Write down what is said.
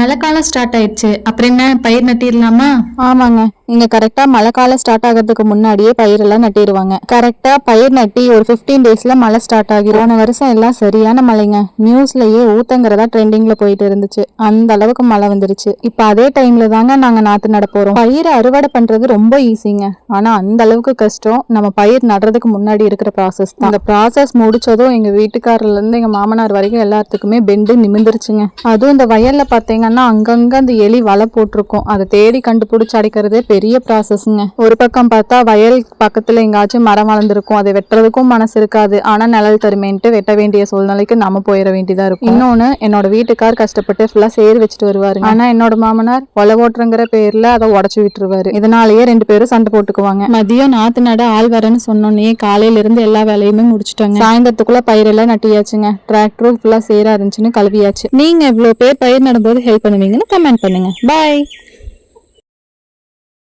மழை காலம் ஸ்டார்ட் ஆயிடுச்சு. அப்புறம் என்ன பயிர் நட்டிடலாமா ஆமாங்க. இங்க கரெக்டா மழை காலம் ஸ்டார்ட் ஆகிறதுக்கு முன்னாடியே பயிரெல்லாம் நட்டிடுவாங்க கரெக்டா பயிர் நட்டி ஒரு 15 டேஸ்ல மழை ஸ்டார்ட் ஆகிரும். போன வருஷம் எல்லாம் சரியான மழைங்க. நியூஸ்லயே ஊத்தங்கிறதா ட்ரெண்டிங்ல போயிட்டு இருந்துச்சு. அந்த அளவுக்கு மழை வந்துருச்சு. இப்ப அதே டைம்ல தாங்க நாங்க நாத்து நட போறோம். பயிரை அறுவடை பண்றது ரொம்ப ஈஸிங்க ஆனா அந்த அளவுக்கு கஷ்டம். நம்ம பயிர் நடுறதுக்கு முன்னாடி இருக்கிற ப்ராசஸ் தான். அந்த ப்ராசஸ் முடிச்சதும் எங்க வீட்டுக்காரர்ல இருந்து எங்க மாமனார் வரைக்கும் எல்லாத்துக்குமே பெண்டு நிமிந்துருச்சுங்க அதுவும் இந்த வயல்ல பாத்தீங்கன்னா அங்கங்க அந்த எலி வலை போட்டிருக்கும். அதை தேடி கண்டுபிடிச்சு அடிக்கிறதே பெரிய ப்ராசஸ்ங்க ஒரு பக்கம் பார்த்தா வயல் பக்கத்துல எங்காச்சும் மரம் வளர்ந்துருக்கும். அதை வெட்டுறதுக்கும் மனசு இருக்காது. ஆனா நிழல் தருமேன்ட்டு வெட்ட வேண்டிய சூழ்நிலைக்கு நம்ம போயிட வேண்டியதா இருக்கும். இன்னொன்னு என்னோட வீட்டுக்கார் கஷ்டப்பட்டு ஃபுல்லா சேர் வச்சுட்டு வருவாரு ஆனா என்னோட மாமனார் ஒலை ஓட்டுறங்கிற பேர்ல அதை உடச்சு விட்டுருவாரு. இதனாலயே ரெண்டு பேரும் சண்டை போட்டுக்குவாங்க. மதியம் நாத்து நட ஆள் வரேன்னு சொன்னோன்னே காலையில இருந்து எல்லா வேலையுமே முடிச்சிட்டாங்க. சாயந்தரத்துக்குள்ள பயிரெல்லாம் நட்டியாச்சுங்க. டிராக்டரும் ஃபுல்லா சேரா இருந்துச்சுன்னு கழுவியாச்சு. நீங்க இவ்வளவு பேர் பயிர் நடும்போது ஹெல்ப் பண்ணுவீங்கன்னு கமெண்ட் பண்ணுங்க. பாய்